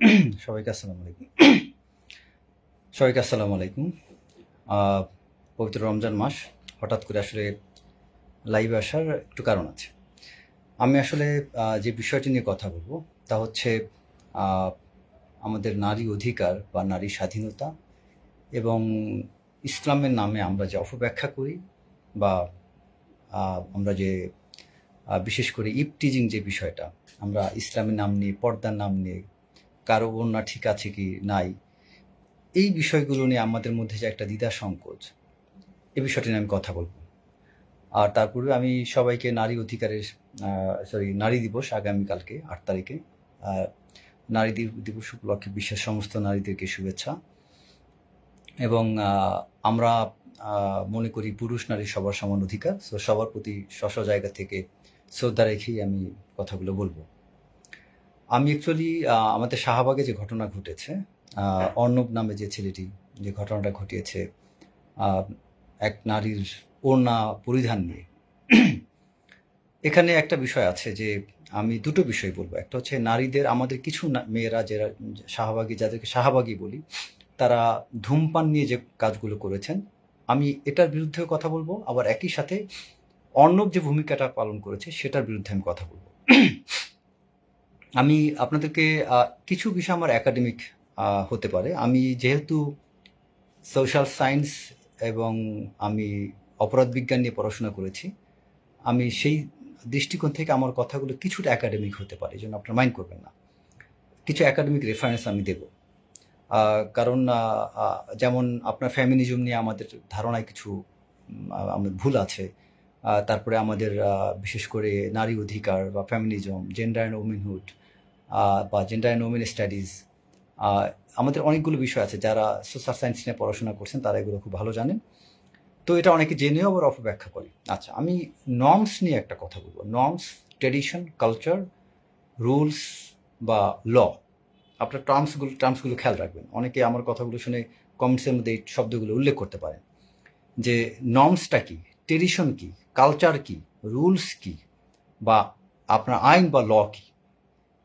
সবাইকে আসসালামু আলাইকুম। সবাইকে আসসালামু আলাইকুম। পবিত্র রমজান মাস, হঠাৎ করে আসলে লাইভে আসার একটু কারণ আছে। আমি আসলে যে বিষয়টি নিয়ে কথা বলব, তা হচ্ছে আমাদের নারী অধিকার বা নারী স্বাধীনতা এবং ইসলামের নামে আমরা যে অপব্যাখ্যা করি বা আমরা যে বিশেষ করে ইপটিজিং যে বিষয়টা, আমরা ইসলামের নাম নিয়ে, পর্দার নাম নিয়ে কারও বন্যা ঠিক আছে কি নাই? এই বিষয়গুলো নিয়ে আমাদের মধ্যে যে একটা দ্বিধা সংকোচ, এ বিষয়টি নিয়ে আমি কথা বলব। আর তারপরে আমি সবাইকে নারী অধিকারের সরি নারী দিবস আগামীকালকে, আট তারিখে নারী দিবস উপলক্ষে বিশ্বের সমস্ত নারীদেরকে শুভেচ্ছা। এবং আমরা মনে করি পুরুষ নারী সবার সমান অধিকার। তো সবার প্রতি স্ব জায়গা থেকে শ্রদ্ধা রেখেই আমি কথাগুলো বলব। আমি অ্যাকচুয়ালি আমাদের শাহবাগে যে ঘটনা ঘটেছে অর্ণব নামে যে ছেলেটি যে ঘটনাটা ঘটিয়েছে এক নারীর ওড়না পরিধান নিয়ে। এখানে একটা বিষয় আছে যে আমি দুটো বিষয় বলব। একটা হচ্ছে নারীদের আমাদের কিছু না- মেয়েরা যারা শাহবাগী যাদেরকে শাহবাগী বলি তারা ধূমপান নিয়ে যে কাজগুলো করেছেন আমি এটার বিরুদ্ধেও কথা বলব। আবার একই সাথে অর্ণব যে ভূমিকাটা পালন করেছে সেটার বিরুদ্ধে আমি কথা বলব। আমি আপনাদেরকে কিছু বিষয় আমার একাডেমিক হতে পারে। আমি যেহেতু সোশ্যাল সায়েন্স এবং আমি অপরাধ বিজ্ঞান নিয়ে পড়াশোনা করেছি, আমি সেই দৃষ্টিকোণ থেকে আমার কথাগুলো কিছুটা একাডেমিক হতে পারে, এই জন্য আপনার মাইন্ড করবেন না। কিছু একাডেমিক রেফারেন্স আমি দেব। কারণ যেমন আপনার ফ্যামিলিজম নিয়ে আমাদের ধারণায় কিছু আমাদের ভুল আছে। তারপরে আমাদের বিশেষ করে নারী অধিকার বা ফ্যামিলিজম জেন্ডার অ্যান্ড ওমেনহুড বা জেন্ডার অ্যান্ড ওমেন স্টাডিজ আমাদের অনেকগুলো বিষয় আছে যারা সোশ্যাল সায়েন্স নিয়ে পড়াশোনা করছেন, তারা এগুলো খুব ভালো জানেন। তো এটা অনেকে জেনেও আবার অপব্যাখ্যা করে। আচ্ছা আমি নর্মস নিয়ে একটা কথা বলব। নর্মস ট্রেডিশন কালচার রুলস বা ল আপনার টার্মসগুলো টার্মসগুলো খেয়াল রাখবেন। অনেকে আমার কথাগুলো শুনে কমেন্টসের মধ্যে এই শব্দগুলো উল্লেখ করতে পারেন। যে নর্মসটা কি? ট্রেডিশন কি? কালচার কি? রুলস কি? বা আপনার আইন বা ল কি?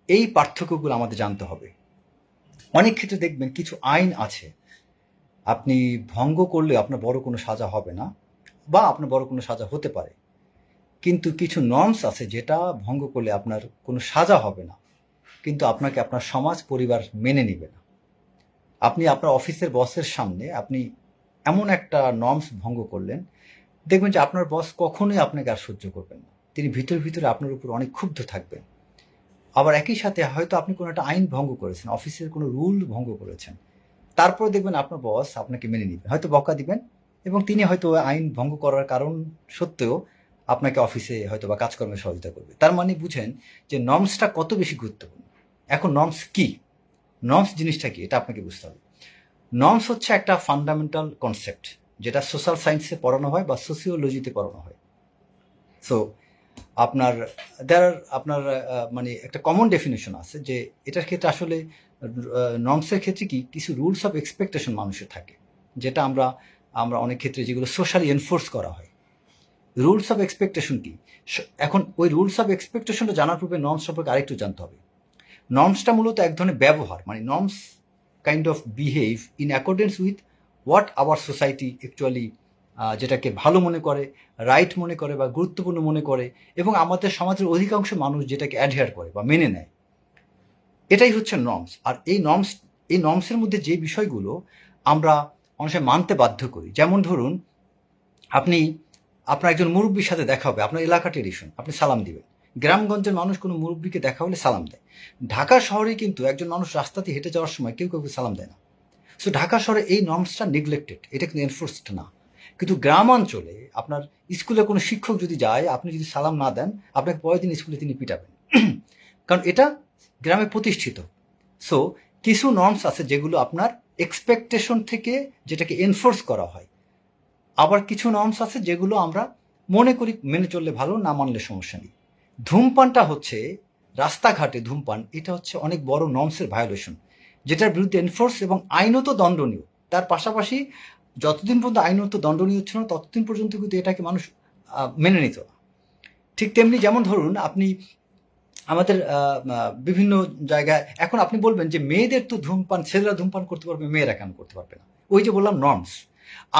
এই পার্থক্যগুলো আমাদের জানতে হবে। অনেক ক্ষেত্রে দেখবেন কিছু আইন আছে। আপনি ভঙ্গ করলে আপনার বড় কোনো সাজা হবে না বা আপনার বড় কোনো সাজা হতে পারে। কিন্তু কিছু নর্মস আছে যেটা ভঙ্গ করলে আপনার কোনো সাজা হবে না। কিন্তু আপনাকে আপনার সমাজ, পরিবার মেনে নেবে না। আপনি আপনার অফিসের বসের সামনে আপনি এমন একটা নর্মস ভঙ্গ করলেন, দেখবেন যে আপনার বস কখনোই আপনাকে আর সহ্য করবেন না। তিনি ভিতরে ভিতরে আপনার উপর অনেক ক্ষুব্ধ থাকবেন। আবার একই সাথে হয়তো আপনি কোনো একটা আইন ভঙ্গ করেছেন, অফিসের কোনো রুল ভঙ্গ করেছেন। তারপরে দেখবেন আপনার বস আপনাকে মেনে নেবেন হয়তো বকা দিবেন এবং তিনি হয়তো আইন ভঙ্গ করার কারণ সত্ত্বেও আপনাকে অফিসে হয়তো বা কাজকর্মে সহযোগিতা করবে। তার মানে বুঝেন যে নর্মসটা কত বেশি গুরুত্বপূর্ণ। এখন নর্মস কি? নর্মস জিনিসটা কি? এটা আপনাকে বুঝতে হবে। নর্মস হচ্ছে একটা ফান্ডামেন্টাল কনসেপ্ট যেটা সোশ্যাল সায়েন্সে পড়ানো হয় বা সোসিওলজিতে পড়ানো হয়। সো আপনার দেয়ার আপনার মানে একটা কমন ডেফিনেশন আছে যে এটার ক্ষেত্রে আসলে নর্মসের ক্ষেত্রে কি কিছু রুলস অফ এক্সপেকটেশন মানুষের থাকে। যেটা আমরা আমরা অনেক ক্ষেত্রে যেগুলো সোশ্যালি এনফোর্স করা হয়। রুলস অফ এক্সপেকটেশন কি? এখন ওই রুলস অফ এক্সপেকটেশনটা জানার পূর্বে নর্মস সম্পর্কে আরেকটু জানতে হবে। নর্মসটা মূলত এক ধরনের ব্যবহার মানে norms kind of behave in accordance with what our society actually যেটাকে ভালো মনে করে রাইট মনে করে বা গুরুত্বপূর্ণ মনে করে এবং আমাদের সমাজের অধিকাংশ মানুষ যেটাকে অ্যাডহেয়ার করে বা মেনে নেয়। এটাই হচ্ছে নর্মস আর এই নর্মস এই নর্মসের মধ্যে যে বিষয়গুলো আমরা অনেক মানতে বাধ্য করি। যেমন ধরুন, আপনি, আপনার একজন মুরব্বীর সাথে দেখা হবে, আপনার এলাকা ট্রেডিশন আপনি সালাম দিবেন। গ্রামগঞ্জের মানুষ কোনো মুরব্বীকে দেখা হলে সালাম দেয়। ঢাকা শহরে কিন্তু একজন মানুষ রাস্তাতে হেঁটে যাওয়ার সময় কেউ কেউ সালাম দেয় না। সো ঢাকা শহরে এই নর্মসটা নেগলেক্টেড এটা কিন্তু এনফোর্সড না। কিন্তু গ্রামাঞ্চলে আপনার স্কুলে কোনো শিক্ষক যদি যায়, আপনি যদি সালাম না দেন, আপনাকে পরের দিন স্কুলে তিনি পিটাবেন। কারণ এটা গ্রামে প্রতিষ্ঠিত। সো কিছু নর্মস আছে যেগুলো আপনার এক্সপেকটেশন থেকে যেটাকে এনফোর্স করা হয়। আবার কিছু নর্মস আছে যেগুলো আমরা মনে করি মেনে চললে ভালো, না মানলে সমস্যা নেই। ধূমপানটা হচ্ছে রাস্তাঘাটে ধূমপান, এটা হচ্ছে অনেক বড় নর্মসের ভায়োলেশন যেটার বিরুদ্ধে এনফোর্স এবং আইনত দণ্ডনীয়। তার পাশাপাশি যতদিন পর্যন্ত আইনত দণ্ডনীয় হচ্ছে না, ততদিন পর্যন্ত কিন্তু এটাকে মানুষ মেনে নিত ঠিক তেমনি যেমন ধরুন, আপনি আমাদের বিভিন্ন জায়গায়, এখন আপনি বলবেন যে মেয়েদের তো ধূমপান, ছেলেরা ধূমপান করতে পারবে, মেয়েরা কেন করতে পারবে না? ওই যে বললাম নর্মস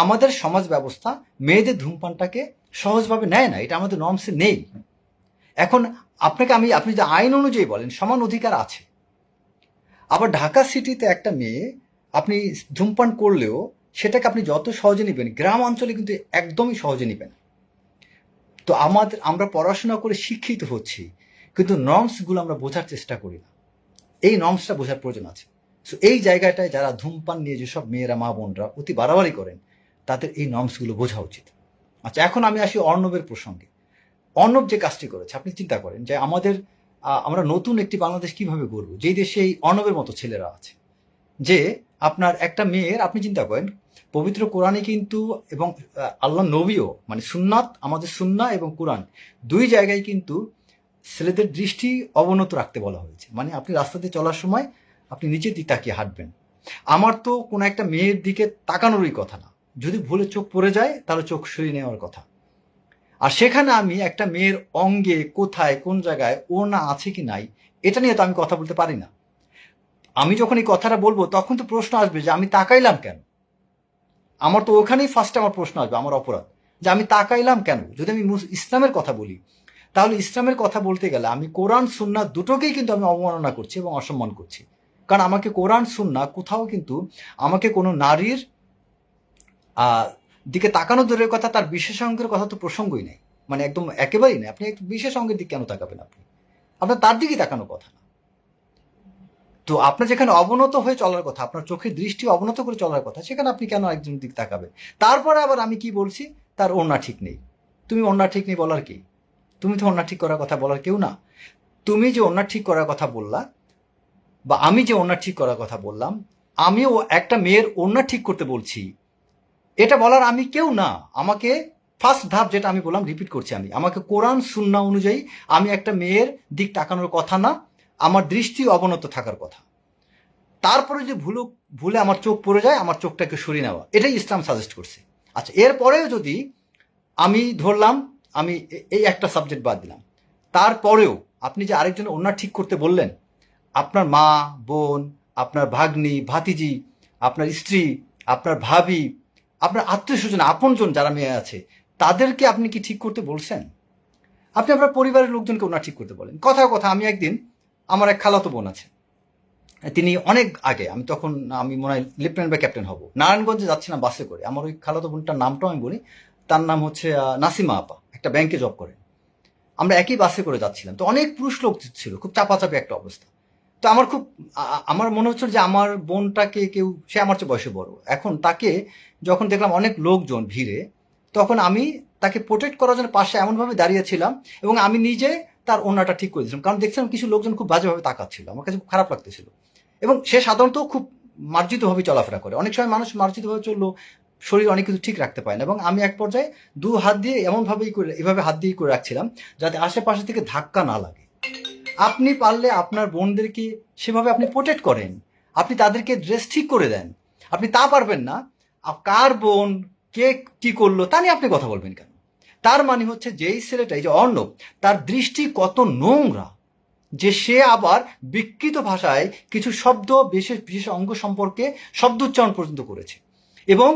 আমাদের সমাজ ব্যবস্থা মেয়েদের ধূমপানটাকে সহজভাবে নেয় না, এটা আমাদের নর্মসে নেই। এখন আপনাকে আমি, আপনি যে আইন অনুযায়ী বলেন, সমান অধিকার আছে। আবার ঢাকা সিটিতে একটা মেয়ে, আপনি ধূমপান করলেও সেটাকে আপনি যত সহজে নেবেন, গ্রাম অঞ্চলে কিন্তু একদমই সহজে নেবেন। তো আমাদের, আমরা পড়াশোনা করে শিক্ষিত হচ্ছি, কিন্তু নর্মসগুলো আমরা বোঝার চেষ্টা করি না। এই নর্মসটা বোঝার প্রয়োজন আছে। সো এই জায়গাটায় যারা ধূমপান নিয়ে যেসব মেয়েরা, মা বোনরা অতি বাড়াবাড়ি করেন, তাদের এই নর্মসগুলো বোঝা উচিত। আচ্ছা এখন আমি আসি অর্ণবের প্রসঙ্গে। অর্ণব যে কাজটি করেছে, আপনি চিন্তা করেন যে আমাদের আমরা নতুন একটি বাংলাদেশ কীভাবে গড়ব? যেই দেশে এই অর্ণবের মতো ছেলেরা আছে। যে আপনার একটা মেয়ের, আপনি চিন্তা করেন, পবিত্র কোরআনে কিন্তু এবং আল্লাহ নবীও মানে সুন্নাত, আমাদের সুন্না এবং কোরআন, দুই জায়গায় কিন্তু ছেলেদের দৃষ্টি অবনত রাখতে বলা হয়েছে। মানে আপনি রাস্তাতে চলার সময় আপনি নিচের দিকে তাকিয়ে হাঁটবেন। আমার তো কোনো একটা মেয়ের দিকে তাকানোরই কথা না। যদি ভুলে চোখ পড়ে যায়, তাহলে চোখ সরিয়ে নেওয়ার কথা। আর সেখানে আমি একটা মেয়ের অঙ্গে কোথায়, কোন জায়গায় ও না আছে কি নাই, এটা নিয়ে তো আমি কথা বলতে পারি না। আমি যখন এই কথাটা বলব, তখন তো প্রশ্ন আসবে যে আমি তাকাইলাম কেন? আমার তো ওখানেই ফার্স্টে আমার প্রশ্ন আসবে, আমার অপরাধ। যে আমি তাকাইলাম কেন? যদি আমি ইসলামের কথা বলি, তাহলে ইসলামের কথা বলতে গেলে আমি কোরআন সুন্না দুটোকেই কিন্তু আমি অবমাননা করছি এবং অসম্মান করছি। কারণ আমাকে কোরআন সুন্না কোথাও কিন্তু আমাকে কোনো নারীর দিকে তাকানো দূরের কথা, তার বিশেষ অঙ্গের কথা তো প্রসঙ্গই নেই। মানে একদম একেবারেই নেই। আপনি বিশেষ অঙ্গের দিকে কেন তাকাবেন আপনি? আপনার তার দিকেই তাকানো কথা না। তো আপনার যেখানে অবনত হয়ে চলার কথা, আপনার চোখের দৃষ্টি অবনত করে চলার কথা, সেখানে আপনি কেন একজন দিক তাকাবেন? তারপরে আবার আমি কি বলছি? তার ওড়না ঠিক নেই। তুমি ওড়না ঠিক নেই বলার কি? তুমি তো ওড়না ঠিক করার কথা বলার কেউ না। তুমি যে ওড়না ঠিক করার কথা বললা, বা আমি যে ওড়না ঠিক করার কথা বললাম, আমিও একটা মেয়ের ওড়না ঠিক করতে বলছি। এটা বলার আমি কেউ না। আমাকে ফার্স্ট ধাপ যেটা আমি বললাম রিপিট করছি আমি। আমাকে কোরআন সুন্না অনুযায়ী আমি একটা মেয়ের দিক তাকানোর কথা না আমার দৃষ্টি অবনত থাকার কথা। তারপরে যে ভুলো, ভুলে আমার চোখ পড়ে যায়, আমার চোখটাকে সরিয়ে নেওয়া, এটাই ইসলাম সাজেস্ট করছে। আচ্ছা এরপরেও যদি আমি ধরলাম, আমি এই একটা সাবজেক্ট বাদ দিলাম, তারপরেও আপনি যে আরেকজন ওনার ঠিক করতে বললেন, আপনার মা, বোন, আপনার ভাগ্নি, ভাতিজি, আপনার স্ত্রী, আপনার ভাবি, আপনার আত্মীয় স্বজন আপনজন যারা মেয়ে আছে, তাদেরকে আপনি কি ঠিক করতে বলছেন? আপনি আপনার পরিবারের লোকজনকে ওনার ঠিক করতে বলেন। কথা কথা, আমি একদিন আমার এক খালাতো বোন আছে। তিনি অনেক আগে, আমি তখন, আমি মনে হয় লেফটেন্যান্ট বা ক্যাপ্টেন হব। নারায়ণগঞ্জে যাচ্ছি না, বাসে করে। আমার ওই খালাতো বোনটার নামটাও আমি বলি। তার নাম হচ্ছে নাসিমা আপা। একটা ব্যাংকে জব করেন। আমরা একই বাসে করে যাচ্ছিলাম। তো অনেক পুরুষ লোক ছিল, খুব চাপাচাপি একটা অবস্থা। তো আমার খুব আমার মনে হচ্ছিল যে আমার বোনটাকে কেউ, সে আমার চেয়ে বয়সে বড়। এখন তাকে যখন দেখলাম অনেক লোকজন ভিড়ে, তখন আমি তাকে প্রোটেক্ট করার জন্য পাশে এমনভাবে দাঁড়িয়েছিলাম এবং আমি নিজে তার ওনাটা ঠিক করে দিয়েছিলাম। কারণ দেখছিলাম কিছু লোকজন খুব বাজেভাবে তাকাচ্ছিল, আমার কাছে খুব খারাপ লাগতেছিল। এবং সে সাধারণত খুব মার্জিতভাবে চলাফেরা করে। অনেক সময় মানুষ মার্জিতভাবে চলল শরীর অনেক কিছু ঠিক রাখতে পারে না এবং আমি এক পর্যায়ে দু হাত দিয়ে এমনভাবেই করে, এভাবে হাত দিয়ে করে রাখছিলাম যাতে আশেপাশে থেকে ধাক্কা না লাগে। আপনি পারলে আপনার বোনদেরকে সেভাবে আপনি প্রোটেক্ট করেন। আপনি তাদেরকে ড্রেস ঠিক করে দেন। আপনি তা পারবেন না। কার বোন, কে কি করল তা নিয়ে আপনি কথা বলবেন কেন? তার মানে হচ্ছে যেই ছেলেটা, এই যে অর্ণব, তার দৃষ্টি কত নোংরা যে সে আবার বিকৃত ভাষায় কিছু শব্দ, বিশেষ বিশেষ অঙ্গ সম্পর্কে শব্দ উচ্চারণ পর্যন্ত করেছে। এবং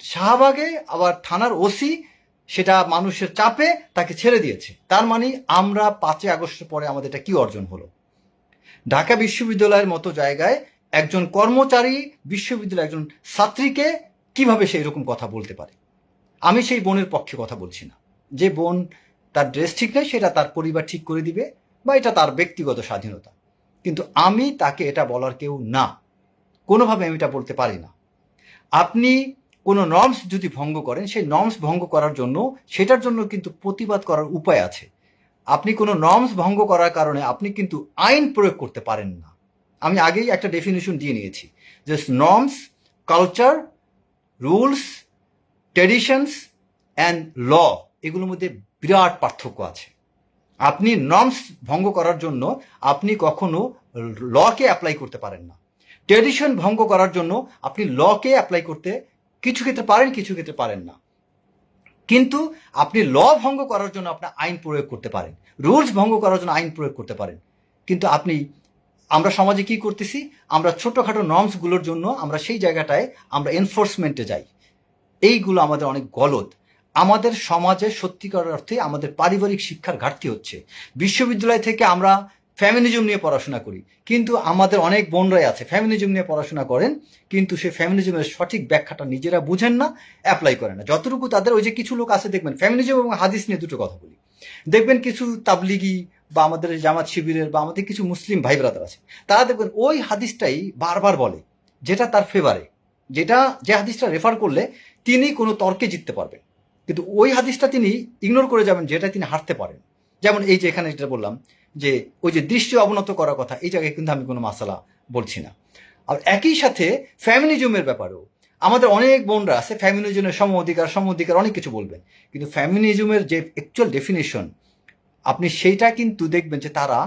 শাহবাগে আবার থানার ওসি সেটা মানুষের চাপে তাকে ছেড়ে দিয়েছে। তার মানে আমরা পাঁচই আগস্টের পরে আমাদের এটা কি অর্জন হলো? ঢাকা বিশ্ববিদ্যালয়ের মতো জায়গায় একজন কর্মচারী বিশ্ববিদ্যালয়ের একজন ছাত্রীকে কীভাবে সেই রকম কথা বলতে পারে? আমি সেই বোনের পক্ষে কথা বলছি না। যে বোন তার ড্রেস ঠিক নেই, সেটা তার পরিবার ঠিক করে দিবে বা এটা তার ব্যক্তিগত স্বাধীনতা। কিন্তু আমি তাকে এটা বলার কেউ না। কোনোভাবে আমি এটা বলতে পারি না। আপনি কোনো নর্মস যদি ভঙ্গ করেন, সেই নর্মস ভঙ্গ করার জন্য সেটার জন্য কিন্তু প্রতিবাদ করার উপায় আছে। আপনি কোনো নর্মস ভঙ্গ করার কারণে আপনি কিন্তু আইন প্রয়োগ করতে পারেন না। আমি আগেই একটা ডেফিনেশন দিয়ে নিয়েছি। যে norms culture rules traditions and law এগুলোর মধ্যে বিরাট পার্থক্য আছে। আপনি নর্মস ভঙ্গ করার জন্য আপনি কখনো লকে অ্যাপ্লাই করতে পারেন না। ট্রেডিশন ভঙ্গ করার জন্য আপনি লকে অ্যাপ্লাই করতে কিছু ক্ষেত্রে পারেন, কিছু ক্ষেত্রে পারেন না। কিন্তু আপনি ল ভঙ্গ করার জন্য আপনার আইন প্রয়োগ করতে পারেন। রুলস ভঙ্গ করার জন্য আইন প্রয়োগ করতে পারেন। কিন্তু আপনি, আমরা সমাজে কি করতেছি? আমরা ছোটোখাটো নর্মসগুলোর জন্য আমরা সেই জায়গাটায় আমরা এনফোর্সমেন্টে যাই। এইগুলো আমাদের অনেক গলদ। আমাদের সমাজে সত্যিকার অর্থে আমাদের পারিবারিক শিক্ষার ঘাটতি হচ্ছে। বিশ্ববিদ্যালয় থেকে আমরা ফ্যামিলিজম নিয়ে পড়াশোনা করি। কিন্তু আমাদের অনেক বোনরাই আছে ফ্যামিলিজম নিয়ে পড়াশোনা করেন, কিন্তু সে ফ্যামিলিজমের সঠিক ব্যাখ্যাটা নিজেরা বুঝেন না অ্যাপ্লাই করেন না। যতটুকু তাদের ওই যে কিছু লোক আছে, দেখবেন ফ্যামিলিজম এবং হাদিস নিয়ে দুটো কথা বলি। দেখবেন কিছু তাবলিগি বা আমাদের জামাত শিবিরের বা আমাদের কিছু মুসলিম ভাই ব্রাদার আছে, তারা দেখবেন ওই হাদিসটাই বারবার বলে, যেটা তার ফেভারে যেটা, যে হাদিসটা রেফার করলে তিনি কোনো তর্কে জিততে পারবেন। কিন্তু ওই হাদিসটা তিনি ইগনোর করে যাবেন যেটা তিনি হারতে পারেন। যেমন এই যে এখানে যেটা বললাম যে ওই যে দৃষ্টি অবনত করার কথা, এই জায়গায় কিন্তু আমি কোনো মাসালা বলছি না। আর একই সাথে ফ্যামিলিজমের ব্যাপারেও আমাদের অনেক বোনরা আছে ফ্যামিলিজমের সম অধিকার সম অধিকার অনেক কিছু বলবেন কিন্তু ফ্যামিলিজমের যে অ্যাকচুয়াল ডেফিনেশন আপনি সেইটা কিন্তু দেখবেন যে তারা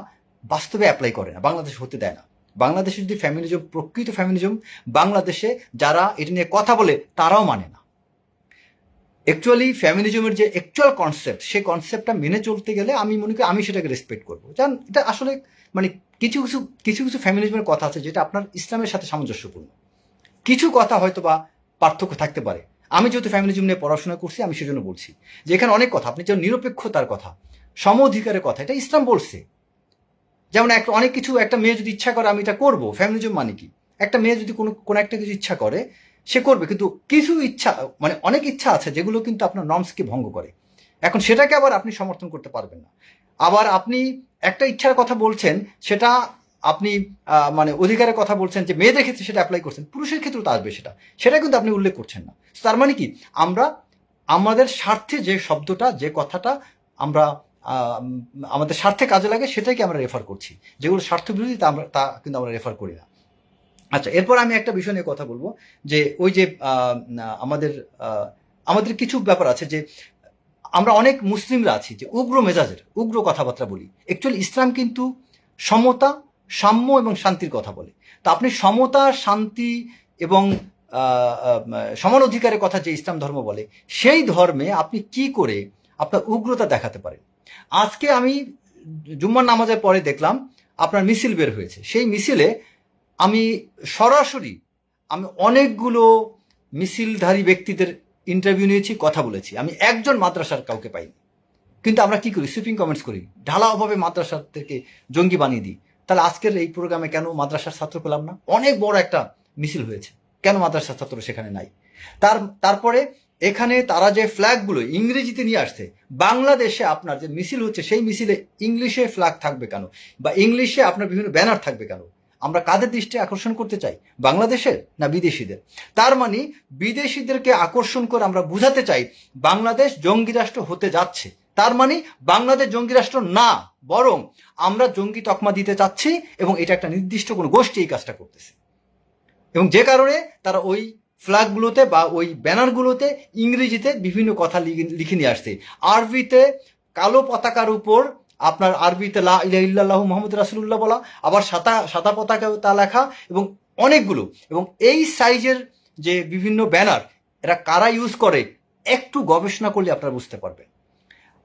বাস্তবে অ্যাপ্লাই করে না, বাংলাদেশ হতে দেয় না। বাংলাদেশে যদি ফ্যামিলিজম প্রকৃত ফ্যামিলিজম বাংলাদেশে যারা এটা নিয়ে কথা বলে তারাও মানে না। অ্যাকচুয়ালি ফ্যামিনিজমের যে অ্যাকচুয়াল কনসেপ্ট সেই কনসেপ্টটা মেনে চলতে গেলে আমি মনে করি আমি সেটাকে রেসপেক্ট করব। জান এটা আসলে মানে কিছু কিছু কিছু কিছু ফ্যামিলিজমের কথা আছে যেটা আপনার ইসলামের সাথে সামঞ্জস্যপূর্ণ। কিছু কথা হয়তো বা পার্থক্য থাকতে পারে। আমি যেহেতু ফ্যামিলিজম নিয়ে পড়াশোনা করছি, আমি সেজন্য বলছি যে এখানে অনেক কথা, আপনি যেমন নিরপেক্ষতার কথা সম অধিকারের কথা, এটা ইসলাম বলছে। যেমন একটা অনেক কিছু একটা মেয়ে যদি ইচ্ছা করে আমি এটা করব ফ্যামিলিজম মানে কি? একটা মেয়ে যদি কোনো কোনো একটা কিছু ইচ্ছা করে সে করবে, কিন্তু কিছু ইচ্ছা মানে অনেক ইচ্ছা আছে যেগুলো কিন্তু আপনার নর্মসকে ভঙ্গ করে। এখন সেটাকে আবার আপনি সমর্থন করতে পারবেন না। আবার আপনি একটা ইচ্ছার কথা বলছেন, সেটা আপনি মানে অধিকারের কথা বলছেন, যে মেয়েদের ক্ষেত্রে সেটা অ্যাপ্লাই করছেন, পুরুষের ক্ষেত্রেও তো আসবে সেটা। সেটা কিন্তু আপনি উল্লেখ করছেন না। তার মানে কি? আমরা, আমাদের স্বার্থে যে শব্দটা, যে কথাটা আমরা আমাদের স্বার্থে কাজে লাগে, সেটাকে আমরা রেফার করছি। যেগুলো স্বার্থ বিরোধী তা আমরা, তা কিন্তু আমরা রেফার করি না। আচ্ছা এরপর আমি একটা বিষয় নিয়ে কথা বলব, যে ওই যে আমাদের আমাদের কিছু ব্যাপার আছে যে, আমরা অনেক মুসলিমরা আছি, যে উগ্র মেজাজের, উগ্র কথাবার্তা বলি। অ্যাকচুয়ালি ইসলাম কিন্তু সমতা, সাম্য এবং শান্তির কথা বলে। তো আপনি সমতা, শান্তি এবং সমান অধিকারের কথা যে ইসলাম ধর্ম বলে, সেই ধর্মে আপনি কি করে আপনার উগ্রতা দেখাতে পারেন? আজকে আমি জুম্মার নামাজের পরে দেখলাম আপনার মিছিল বের হয়েছে। সেই মিছিলে আমি সরাসরি আমি অনেকগুলো মিছিলধারী ব্যক্তিদের ইন্টারভিউ নিয়েছি, কথা বলেছি। আমি একজন মাদ্রাসার কাউকে পাইনি। কিন্তু আমরা কি করি? সুইপিং কমেন্টস করি। ঢালাওভাবে মাদ্রাসাদেরকে জঙ্গি বানিয়ে দিই। তাহলে আজকের এই প্রোগ্রামে কেন মাদ্রাসার ছাত্র পেলাম না? অনেক বড় একটা মিছিল হয়েছে। কেন মাদ্রাসার ছাত্র সেখানে নাই? তার, তারপরে এখানে তারা যে ফ্ল্যাগগুলো ইংরেজিতে নিয়ে আসছে, বাংলাদেশে আপনার যে মিছিল হচ্ছে, সেই মিছিলে ইংলিশে ফ্ল্যাগ থাকবে কেন? বা ইংলিশে আপনার বিভিন্ন ব্যানার থাকবে কেন? আমরা কাদের দৃষ্টি আকর্ষণ করতে চাই? বাংলাদেশের না বিদেশিদের? তার মানে বিদেশিদেরকে আকর্ষণ করে আমরা বুঝাতে চাই বাংলাদেশ জঙ্গি রাষ্ট্র হতে যাচ্ছে। তার মানে বাংলাদেশ জঙ্গি রাষ্ট্র না, বরং আমরা জঙ্গি তকমা দিতে চাচ্ছি এবং এটা একটা নির্দিষ্ট কোনো গোষ্ঠী এই কাজটা করতেছে। এবং যে কারণে তারা ওই ফ্ল্যাগগুলোতে বা ওই ব্যানারগুলোতে ইংরেজিতে বিভিন্ন কথা লিখে- নিয়ে আসছে। আরবিতে কালো পতাকার উপর আপনার আরবিতে লা ইলাহা মোহাম্মদ রাসুল্লাহ বলা, আবার সাতা সাতা পতাকাও তা লেখা, এবং অনেকগুলো। এবং এই সাইজের যে বিভিন্ন ব্যানার, এরা কারা ইউজ করে, একটু গবেষণা করলে আপনারা বুঝতে পারবেন।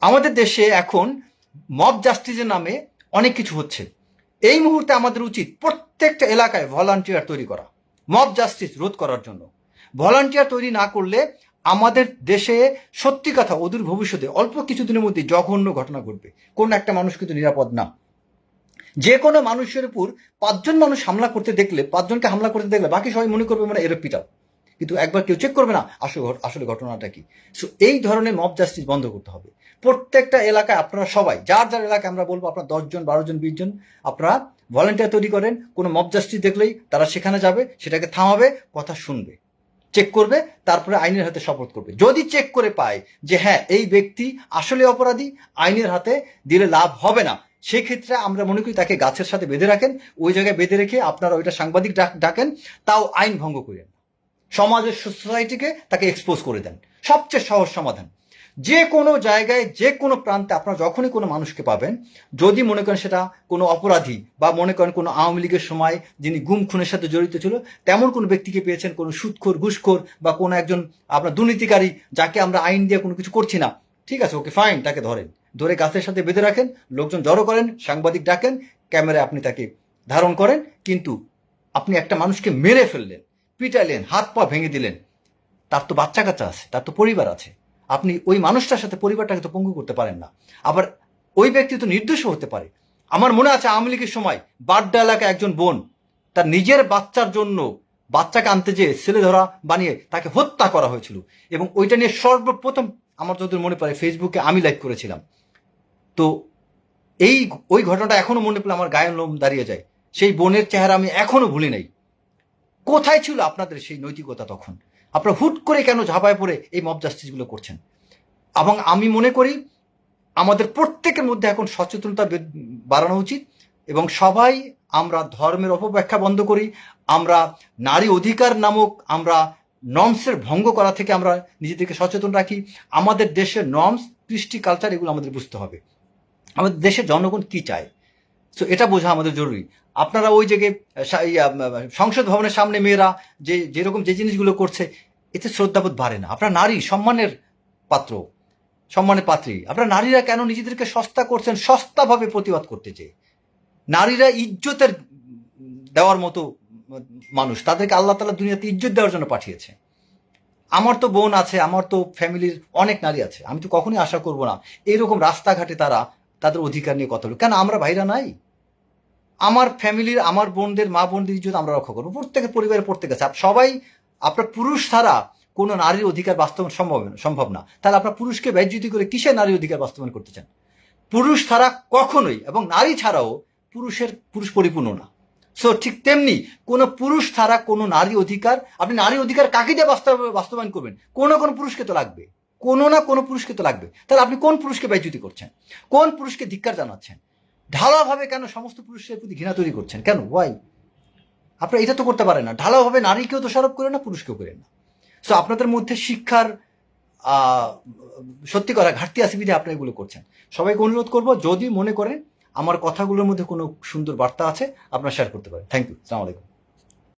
আমাদের দেশে এখন মব জাস্টিসের নামে অনেক কিছু হচ্ছে। এই মুহূর্তে আমাদের উচিত প্রত্যেকটা এলাকায় ভলান্টিয়ার তৈরি করা মব জাস্টিস রোধ করার জন্য। ভলান্টিয়ার তৈরি না করলে আমাদের দেশে সত্যি কথা, অদূর ভবিষ্যতে অল্প কিছুদিনের মধ্যে জঘন্য ঘটনা ঘটবে। কোন একটা মানুষ কিন্তু নিরাপদ না। যে কোনো মানুষের উপর পাঁচজন মানুষ হামলা করতে দেখলে, পাঁচজনকে হামলা করতে দেখলে বাকি সবাই মনে করবে মানে এর পিটাও। কিন্তু একবার কেউ চেক করবে না, আসলে আসলে ঘটনাটা কি। সো এই ধরনের মব জাস্টিস বন্ধ করতে হবে। প্রত্যেকটা এলাকায় আপনারা সবাই, যার যার এলাকায় আমরা বলব আপনার দশজন বারো জন, বিশ জন, আপনারা ভলেন্টিয়ার তৈরি করেন। কোনো মব জাস্টিস দেখলেই তারা সেখানে যাবে, সেটাকে থামাবে, কথা শুনবে। চেক করবে, তারপরে আইনের হাতে শপথ করবে। যদি চেক করে পায় যে হ্যাঁ এই ব্যক্তি আসলে অপরাধী, আইনের হাতে দিলে লাভ হবে না, সেক্ষেত্রে আমরা মনে করি তাকে গাছের সাথে বেঁধে রাখেন, ওই জায়গায় বেঁধে রেখে আপনারা ওইটা সাংবাদিক ডাক- ডাকেন, তাও আইন ভঙ্গ করেন সমাজের সোসাইটিকে তাকে এক্সপোজ করে দেন। সবচেয়ে সহজ সমাধান। যে কোনো জায়গায়, যে কোনো প্রান্তে আপনারা যখনই কোনো মানুষকে পাবেন, যদি মনে করেন সেটা কোনো অপরাধী বা মনে করেন কোনো আওয়ামী লীগের সময় যিনি গুম খুনের সাথে জড়িত ছিল, তেমন কোনো ব্যক্তিকে পেয়েছেন, কোনো সুদখোর ঘুষখোর বা কোনো একজন আপনার দুর্নীতিকারী যাকে আমরা আইন দিয়ে কোনো কিছু করছি না। ঠিক আছে, ওকে ফাইন তাকে ধরেন। ধরে গাছের সাথে বেঁধে রাখেন, লোকজন জড়ো করেন, সাংবাদিক ডাকেন, ক্যামেরায় আপনি তাকে ধারণ করেন, কিন্তু আপনি একটা মানুষকে মেরে ফেললেন পিটাইলেন হাত পা ভেঙে দিলেন। তার তো বাচ্চা কাচ্চা আছে, তার তো পরিবার আছে। আপনি ওই মানুষটার সাথে পরিবারটাকে তো পঙ্গু করতে পারেন না। আবার ওই ব্যক্তি তো নির্দোষও হতে পারে। আমার মনে আছে আওয়ামী লীগের সময় বাড্ডা এলাকায় একজন বোন তার নিজের বাচ্চার জন্য বাচ্চাকে আনতে যেয়ে ছেলে ধরা বানিয়ে তাকে হত্যা করা হয়েছিল। এবং ওইটা নিয়ে সর্বপ্রথম আমার যতদূর মনে পড়ে ফেসবুকে আমি লাইভ করেছিলাম। তো এই ওই ঘটনাটা এখনও মনে পড়লে আমার গায়ের লোম দাঁড়িয়ে যায়। সেই বোনের চেহারা আমি এখনও ভুলি নাই। কোথায় ছিল আপনাদের সেই নৈতিকতা তখন? আপনারা হুট করে কেন ঝাঁপায় পড়ে এই মব জাস্টিসগুলো করছেন? এবং আমি মনে করি আমাদের প্রত্যেকের মধ্যে এখন সচেতনতা বাড়ানো উচিত এবং সবাই আমরা ধর্মের অপব্যাখ্যা বন্ধ করি, আমরা নারী অধিকার নামক আমরা নর্মসের ভঙ্গ করা থেকে আমরা নিজেদেরকে সচেতন রাখি। আমাদের দেশের নর্মস কৃষ্টি কালচার এগুলো আমাদের বুঝতে হবে। আমাদের দেশের জনগণ কি চায়? সো এটা বোঝা আমাদের জরুরি। আপনারা ওই জায়গায় সংসদ ভবনের সামনে মেয়েরা যে যেরকম যে জিনিসগুলো করছে, এতে শ্রদ্ধাবোধ বাড়ে না। আপনারা নারী, সম্মানের পাত্র, সম্মানের পাত্রী। আপনারা নারীরা কেন নিজেদেরকে সস্তা করছেন, সস্তাভাবে প্রতিবাদ করতে চেয়ে? নারীরা ইজ্জতের দেওয়ার মতো মানুষ। তাদেরকে আল্লাহ তালা দুনিয়াতে ইজ্জত দেওয়ার জন্য পাঠিয়েছে। আমার তো বোন আছে, আমার তো ফ্যামিলির অনেক নারী আছে। আমি তো কখনোই আশা করব না। এরকম রাস্তাঘাটে তারা তাদের অধিকার নিয়ে কথা বলবে। কেন আমরা ভাইরা নাই? আমার ফ্যামিলির, আমার বোনদের, মা বোনদের ইজ্জত আমরা রক্ষা করব। প্রত্যেকের পরিবারের প্রত্যেক আছে। সবাই, আপনার পুরুষ ছাড়া কোনো নারীর অধিকার বাস্তবায়ন সম্ভব সম্ভব না। তাহলে আপনার পুরুষকে ব্যয়জ্যুতি করে কিসে নারীর অধিকার বাস্তবায়ন করতে চান? পুরুষ ছাড়া কখনোই এবং নারী ছাড়াও পুরুষের, পুরুষ পরিপূর্ণ না। সো ঠিক তেমনি কোনো পুরুষ ছাড়া কোনো নারী অধিকার, আপনি নারী অধিকার কাকে দিয়ে বাস্তব- বাস্তবায়ন করবেন? কোনো কোনো পুরুষকে তো লাগবে। কোনো না কোনো পুরুষকে তো লাগবে। তাহলে আপনি কোন পুরুষকে ব্যয়জ্যুতি করছেন? কোন পুরুষকে ধিক্কার জানাচ্ছেন? ঢালাভাবে কেন সমস্ত পুরুষের প্রতি ঘৃণা তৈরি করছেন? কেন? ওয়াই আপনারা এটা তো করতে পারেন না। ঢালাভাবে নারীকেও দোষারোপ করেন না, পুরুষকেও করেন না। সো আপনাদের মধ্যে শিক্ষার সত্যি করা ঘাটতি আছে বিধে আপনারা এগুলো করছেন। সবাইকে অনুরোধ করব, যদি মনে করেন আমার কথাগুলোর মধ্যে কোনো সুন্দর বার্তা আছে, আপনারা শেয়ার করতে পারেন। থ্যাংক ইউ সালাম আলাইকুম।